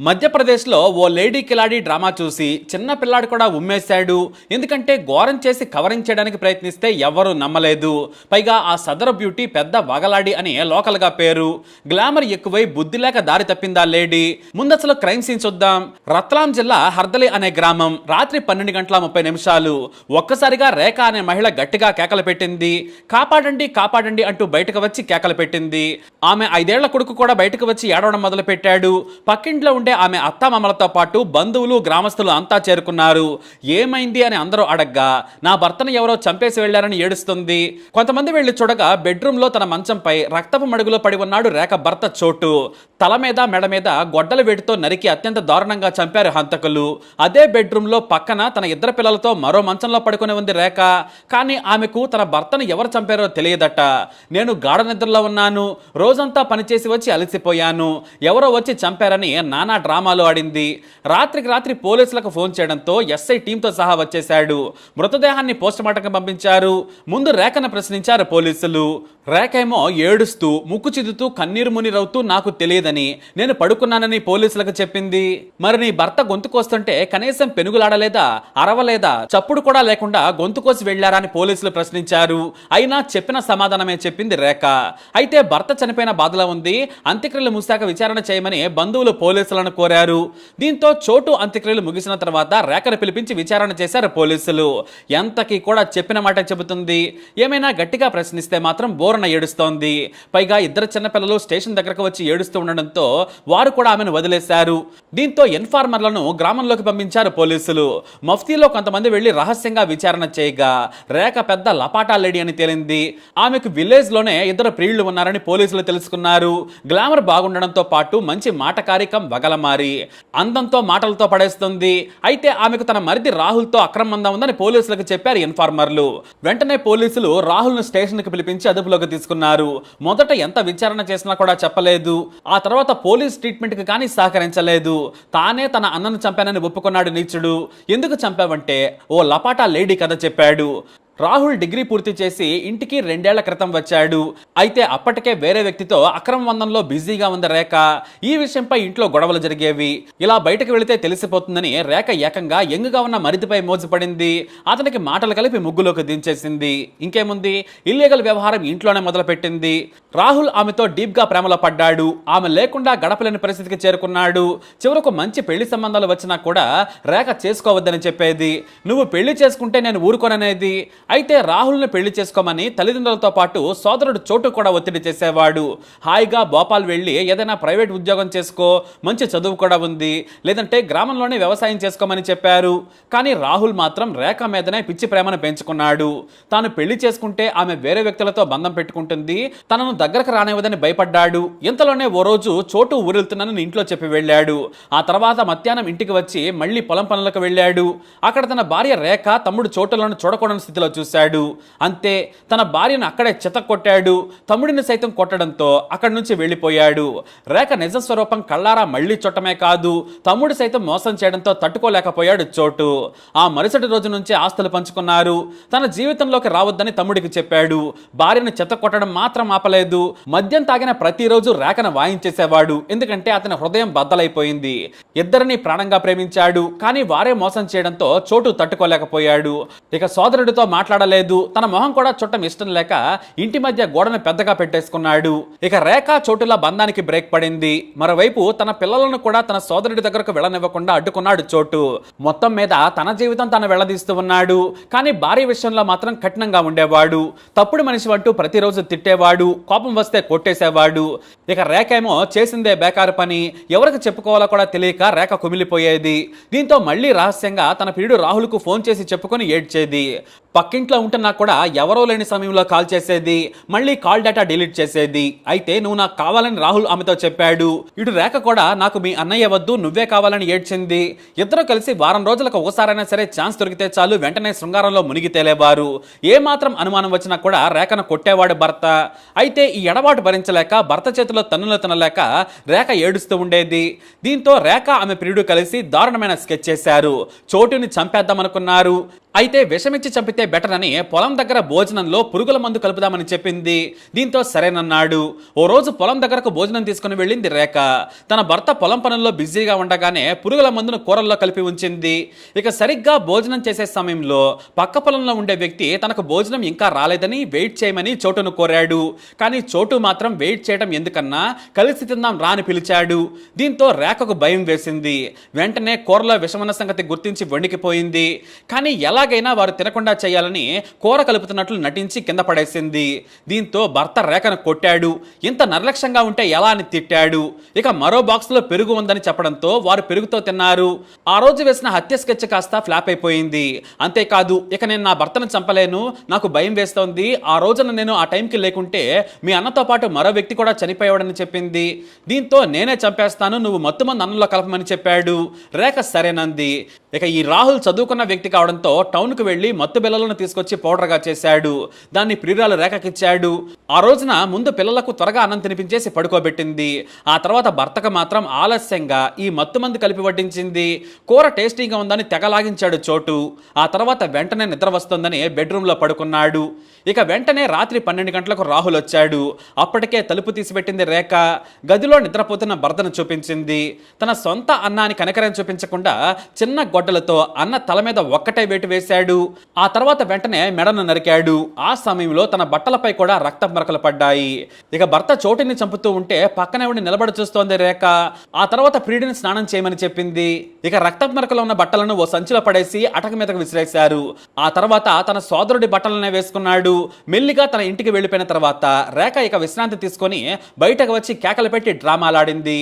మధ్యప్రదేశ్లో ఓ lady కిలాడి drama చూసి చిన్న పిల్లాడు కూడా ఉమ్మేశాడు. ఎందుకంటే ఘోరం చేసి కవరింగ్ చేయడానికి ప్రయత్నిస్తే ఎవరూ నమ్మలేదు. పైగా ఆ సదరు బ్యూటీ పెద్ద వగలాడి అని లోకల్గా పేరు. గ్లామర్ ఎక్కువై బుద్ధి లేక దారి తప్పిందా లేడీ? ముందసలు క్రైమ్ సీన్ చూద్దాం. రత్లాం జిల్లా హర్దలి అనే గ్రామం రాత్రి పన్నెండు గంటల ముప్పై నిమిషాలు. ఒక్కసారిగా రేఖ అనే మహిళ గట్టిగా కేకలు పెట్టింది. కాపాడండి కాపాడండి అంటూ బయటకు వచ్చి కేకలు పెట్టింది. ఆమె ఐదేళ్ళ కొడుకు కూడా బయటకు వచ్చి ఏడవడం మొదలు పెట్టాడు పక్కింట్లో ఉండే ఆమె అత్తామామలతో పాటు బంధువులు గ్రామస్తులు అంతా చేరుకున్నారు. ఏమైంది అని అందరూ అడగ్గా నా భర్తను ఎవరో చంపేసి వెళ్ళారని ఏడుస్తుంది. కొంతమంది వెళ్ళి చూడగా బెడ్రూమ్లో తన మంచంపై రక్తపు మడుగులో పడి ఉన్నాడు రేఖ భర్త చోటు. తల మీద మెడ మీద గొడ్డల వేటితో నరికి అత్యంత దారుణంగా చంపారు హంతకులు. అదే బెడ్రూమ్లో పక్కన తన ఇద్దరు పిల్లలతో మరో మంచంలో పడుకుని ఉంది రేఖ. కానీ ఆమెకు తన భర్తను ఎవరు చంపారో తెలియదట. నేను గాఢ నిద్రలో ఉన్నాను. రోజంతా పనిచేసి వచ్చి అలసిపోయాను. ఎవరో వచ్చి చంపారని నానా డ్రామాలు ఆడింది. రాత్రికి రాత్రి పోలీసులకు ఫోన్ చేయడంతో ఎస్ఐ టీంతో సహా వచ్చేశాడు. మృతదేహాన్ని పోస్టుమార్టంకి పంపించారు. ముందు రేఖను ప్రశ్నించారు పోలీసులు. రేఖ ఏమో ఏడుస్తూ ముక్కు చిదుతూ కన్నీరు మునిరవుతూ నాకు తెలియదని నేను పడుకున్నానని పోలీసులకు చెప్పింది. మరి నీ భర్త గొంతు కోస్తుంటే కనీసం పెనుగులాడలేదా అరవలేదా చప్పుడు కూడా లేకుండా గొంతు కోసి వెళ్ళారా అని పోలీసులు ప్రశ్నించారు. అయినా చెప్పిన సమాధానమే చెప్పింది రేఖ. అయితే భర్త చనిపోయిన బాధలో ఉంది. అంత్యక్రియలు ముసాక విచారణ చేయమని బంధువులు పోలీసులను కోరారు. దీంతో చోటు అంత్యక్రియలు ముగిసిన తర్వాత రేఖను పిలిపించి విచారణ చేశారు పోలీసులు. ఎంతకి కూడా చెప్పిన మాట చెబుతుంది. ఏమైనా గట్టిగా ప్రశ్నిస్తే మాత్రం బోరన ఏడుస్తోంది. పైగా ఇద్దరు చిన్నపిల్లలు స్టేషన్ దగ్గరకు వచ్చి ఏడుస్తూ ఉండడంతో వారు కూడా ఆమెను వదిలేశారు. దీంతో ఇన్ఫార్మర్లను గ్రామంలోకి పంపించారు పోలీసులు. మఫ్తీలో కొంతమంది వెళ్ళి రహస్యంగా విచారణ చేయగా రేఖ పెద్ద లపాటా లేడీ అని తేలింది. ఆమెకు విలేజ్లోనే ఇద్దరు ప్రియుళ్ళు ఉన్నారని పోలీసులు తెలుసుకున్నారు. గ్లామర్ బాగుండడంతో పాటు మంచి మాటకారికం వగలమారి అందంతో మాటలతో పడేస్తుంది. అయితే ఆమెకు తన మరిది రాహుల్తో అక్రమందం ఉందని పోలీసులకు చెప్పారు ఇన్ఫార్మర్లు. వెంటనే పోలీసులు రాహుల్ను స్టేషన్కి పిలిపించి అదుపులోకి తీసుకున్నారు. మొదట ఎంత విచారణ చేసినా కూడా చెప్పలేదు. ఆ తర్వాత పోలీస్ ట్రీట్మెంట్కి కానీ సహకరించలేదు. తానే తన అన్నను చంపానని ఒప్పుకున్నాడు నీచుడు. ఎందుకు చంపావంటే ఓ లపాటా లేడీ కథ చెప్పాడు. రాహుల్ డిగ్రీ పూర్తి చేసి ఇంటికి రెండేళ్ళ క్రితం వచ్చాడు. అయితే అప్పటికే వేరే వ్యక్తితో అక్రమబంధంలో బిజీగా ఉంది రేఖ ఈ విషయంపై ఇంట్లో గొడవలు జరిగేవి. ఇలా బయటకు వెళితే తెలిసిపోతుందని రేఖ ఏకంగా ఎంగుగా ఉన్న మరిదిపై మోజుపడింది. అతనికి మాటలు కలిపి ముగ్గులోకి దించేసింది. ఇంకేముంది? ఇల్లీగల్ వ్యవహారం ఇంట్లోనే మొదలుపెట్టింది. రాహుల్ ఆమెతో డీప్గా ప్రేమలో పడ్డాడు. ఆమె లేకుండా గడపలేని పరిస్థితికి చేరుకున్నాడు. చివరకు మంచి పెళ్ళి సంబంధాలు వచ్చినా కూడా రేఖ చేసుకోవద్దని చెప్పేది. నువ్వు పెళ్ళి చేసుకుంటే నేను ఊరుకోననేది. అయితే రాహుల్ని పెళ్ళి చేసుకోమని తల్లిదండ్రులతో పాటు సోదరుడు చోటు కూడా ఒత్తిడి చేసేవాడు. హాయిగా భోపాల్ వెళ్ళి ఏదైనా ప్రైవేట్ ఉద్యోగం చేసుకో మంచి చదువు కూడా ఉంది. లేదంటే గ్రామంలోనే వ్యవసాయం చేసుకోమని చెప్పారు. కానీ రాహుల్ మాత్రం రేఖ మీదనే పిచ్చి ప్రేమను పెంచుకున్నాడు. తాను పెళ్ళి చేసుకుంటే ఆమె వేరే వ్యక్తులతో బంధం పెట్టుకుంటుంది. తనను దగ్గరకు రానివ్వదని భయపడ్డాడు. ఇంతలోనే ఓ రోజు చోటు ఊరెళ్తున్నానని ఇంట్లో చెప్పి వెళ్ళాడు. ఆ తర్వాత మధ్యాహ్నం ఇంటికి వచ్చి మళ్ళీ పొలం పనులకు వెళ్ళాడు. అక్కడ తన భార్య రేఖ తమ్ముడు చోటులను చూడకూడని స్థితిలో చూశాడు. అంతే తన భార్యను అక్కడే చెత కొట్టాడు తమ్ముడిని సైతం కొట్టడంతో అక్కడి నుంచి వెళ్ళిపోయాడు. రేఖ నిజ స్వరూపం కళ్ళారా మళ్ళీ చుట్టమే కాదు తమ్ముడు సైతం మోసం చేయడంతో తట్టుకోలేకపోయాడు చోటు. ఆ మరుసటి రోజు నుంచి ఆస్తులు పంచుకున్నారు. తన జీవితంలోకి రావద్దని తమ్ముడికి చెప్పాడు. భార్యను చెత్త కొట్టడం మాత్రం ఆపలేదు. మద్యం తాగిన ప్రతిరోజు రేఖను వాయించేసేవాడు. ఎందుకంటే అతని హృదయం బద్దలైపోయింది. ఇద్దరిని ప్రాణంగా ప్రేమించాడు. కానీ వారే మోసం చేయడంతో చోటు తట్టుకోలేకపోయాడు. ఇక సోదరుడితో మాట్లాడలేదు. తన మొహం కూడా చుట్టం ఇష్టం లేక ఇంటి మధ్య గోడను పెద్దగా పెట్టేసుకున్నాడు. ఇక రేఖ చోటులా బంధానికి బ్రేక్ పడింది. మరోవైపు తన పిల్లలను కూడా తన సోదరుడి దగ్గరకు వెళ్ళనివ్వకుండా అడ్డుకున్నాడు చోటు. మొత్తం మీద తన జీవితం తను వెళ్ళదీస్తూ ఉన్నాడు. కానీ భార్య విషయంలో మాత్రం కఠినంగా ఉండేవాడు. తప్పుడు మనిషి అంటూ ప్రతిరోజు తిట్టేవాడు. కోపం వస్తే కొట్టేసేవాడు. ఇక రేఖ ఏమో చేసిందే బేకారు పని. ఎవరికి చెప్పుకోవాలో కూడా తెలియక రేఖ కుమిలిపోయేది. దీంతో మళ్ళీ రహస్యంగా తన ప్రియుడు రాహుల్కు ఫోన్ చేసి చెప్పుకొని ఏడ్చేది. పక్క పక్కింట్లో ఉంటున్నా కూడా ఎవరో లేని సమయంలో కాల్ చేసేది మళ్ళీ కాల్ డేటా డిలీట్ చేసేది. అయితే నువ్వు నాకు కావాలని రాహుల్ ఆమెతో చెప్పాడు. ఇటు రేఖ కూడా నాకు మీ అన్నయ్య వద్దు నువ్వే కావాలని ఏడ్చింది. ఇద్దరు కలిసి వారం రోజులకు ఒకసారైనా సరే ఛాన్స్ దొరికితే చాలు వెంటనే శృంగారంలో మునిగి తేలేవారు. ఏ మాత్రం అనుమానం వచ్చినా కూడా రేఖను కొట్టేవాడు భర్త. అయితే ఈ ఎడబాటు భరించలేక భర్త చేతిలో తన్నులు తినలేక రేఖ ఏడుస్తూ ఉండేది. దీంతో రేఖ ఆమె ప్రియుడు కలిసి దారుణమైన స్కెచ్ చేశారు. చోటుని చంపేద్దామనుకున్నారు. అయితే విషమిచ్చి చంపితే బెటర్ అని పొలం దగ్గర భోజనంలో పురుగుల మందు కలుపుదామని చెప్పింది. దీంతో సరేనన్నాడు. ఓ రోజు పొలం దగ్గరకు భోజనం తీసుకుని వెళ్ళింది రేఖ. తన భర్త పొలం పనుల్లో బిజీగా ఉండగానే పురుగుల మందును కూరల్లో కలిపి ఉంచింది. ఇక సరిగ్గా భోజనం చేసే సమయంలో పక్క పొలంలో ఉండే వ్యక్తి తనకు భోజనం ఇంకా రాలేదని వెయిట్ చేయమని చోటును కోరాడు. కానీ చోటు మాత్రం వెయిట్ చేయడం ఎందుకన్నా కలిసి తిందాం రాని పిలిచాడు. దీంతో రేఖకు భయం వేసింది. వెంటనే కూరలో విషమన్న సంగతి గుర్తించి వణికిపోయింది కానీ ఎలా ఎలాగైనా వారు తినకుండా చేయాలని కూర కలుపుతున్నట్లు నటించి కింద పడేసింది. దీంతో భర్త రేఖను కొట్టాడు. ఇంత నిర్లక్ష్యంగా ఉంటే ఎలా అని తిట్టాడు. ఇక మరో బాక్స్లో పెరుగు ఉందని చెప్పడంతో వారు పెరుగుతో తిన్నారు. ఆ రోజు వేసిన హత్య స్కెచ్ కాస్త ఫ్లాప్ అయిపోయింది. అంతేకాదు ఇక నేను నా భర్తను చంపలేను. నాకు భయం వేస్తోంది. ఆ రోజున నేను ఆ టైంకి లేకుంటే మీ అన్నతో పాటు మరో వ్యక్తి కూడా చనిపోయాడని చెప్పింది. దీంతో నేనే చంపేస్తాను. నువ్వు మత్తుమంది అన్నంలో కలపమని చెప్పాడు. రేఖ సరేనంది. ఇక ఈ రాహుల్ చదువుకున్న వ్యక్తి కావడంతో టౌన్కు వెళ్ళి మత్తు బిల్లలను తీసుకొచ్చి పౌడర్గా చేశాడు. దాన్ని ప్రియురాలు రేఖకిచ్చాడు. ఆ రోజున ముందు పిల్లలకు త్వరగా అన్నం తినిపించేసి పడుకోబెట్టింది. ఆ తర్వాత భర్తకు మాత్రం ఆలస్యంగా ఈ మత్తు మందు కలిపి వడ్డించింది. కూర టేస్టీగా ఉందని తెగలాగించాడు చోటు. ఆ తర్వాత వెంటనే నిద్ర వస్తుందని బెడ్రూమ్లో పడుకున్నాడు. ఇక వెంటనే రాత్రి పన్నెండు గంటలకు రాహుల్ వచ్చాడు. అప్పటికే తలుపు తీసిపెట్టింది రేఖ. గదిలో నిద్రపోతున్న భర్తను చూపించింది. తన సొంత అన్నాన్ని కనకరం చూపించకుండా చిన్న గొడ్డలతో అన్న తల మీద ఒక్కటే వేటు వేసి చేశాడు. ఆ తర్వాత వెంటనే మెడను నరికాడు. ఆ సమయంలో తన బట్టలపై కూడా రక్త మరకలు పడ్డాయి. ఇక భర్త చోటిని చంపుతూ ఉంటే పక్కనే ఉండి నిలబడి చూస్తోంది రేఖ. ఆ తర్వాత ప్రియుడిని స్నానం చేయమని చెప్పింది. ఇక రక్త మరకలు ఉన్న బట్టలను ఓ సంచిలో పడేసి అటక మీదకు విసిరేశారు. ఆ తర్వాత తన సోదరుడి బట్టలనే వేసుకున్నాడు. మెల్లిగా తన ఇంటికి వెళ్ళిపోయిన తర్వాత రేఖ ఇక విశ్రాంతి తీసుకొని బయటకు వచ్చి కేకలు పెట్టి డ్రామాలాడింది.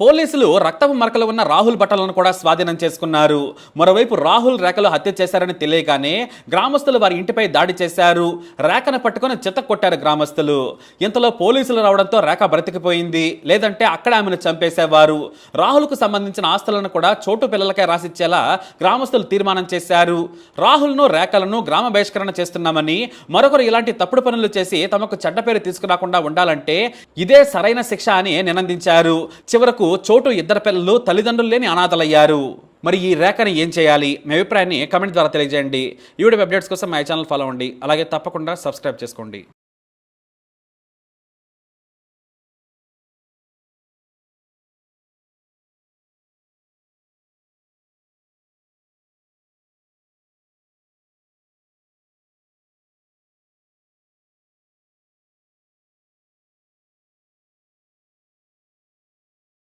పోలీసులు రక్తపు మరకలు ఉన్న రాహుల్ బట్టలను కూడా స్వాధీనం చేసుకున్నారు. మరోవైపు రాహుల్ రేఖలు హత్య చేశారని తెలియగానే గ్రామస్తులు వారి ఇంటిపై దాడి చేశారు. రేఖను పట్టుకొని చిత్త కొట్టారు గ్రామస్తులు. ఇంతలో పోలీసులు రావడంతో రేఖ బ్రతికిపోయింది. లేదంటే అక్కడ ఆమెను చంపేసేవారు. రాహుల్కు సంబంధించిన ఆస్తులను కూడా చోటు పిల్లలకే రాసిచ్చేలా గ్రామస్తులు తీర్మానం చేశారు. రాహుల్ను రేఖలను గ్రామ బహిష్కరణ చేస్తున్నామని మరొకరు ఇలాంటి తప్పుడు పనులు చేసి తమకు చెడ్డ పేరు తీసుకురాకుండా ఉండాలంటే ఇదే సరైన శిక్ష అని నినందించారు. చివరకు చోటు ఇద్దరు పిల్లలు తల్లిదండ్రులు లేని అనాథలయ్యారు. మరి ఈ రేఖని ఏం చేయాలి? మీ అభిప్రాయాన్ని కమెంట్ ద్వారా తెలియజేయండి. ఈ వీడియో అప్డేట్స్ కోసం మా ఛానల్ ఫాలో అవ్వండి. అలాగే తప్పకుండా సబ్స్క్రైబ్ చేసుకోండి.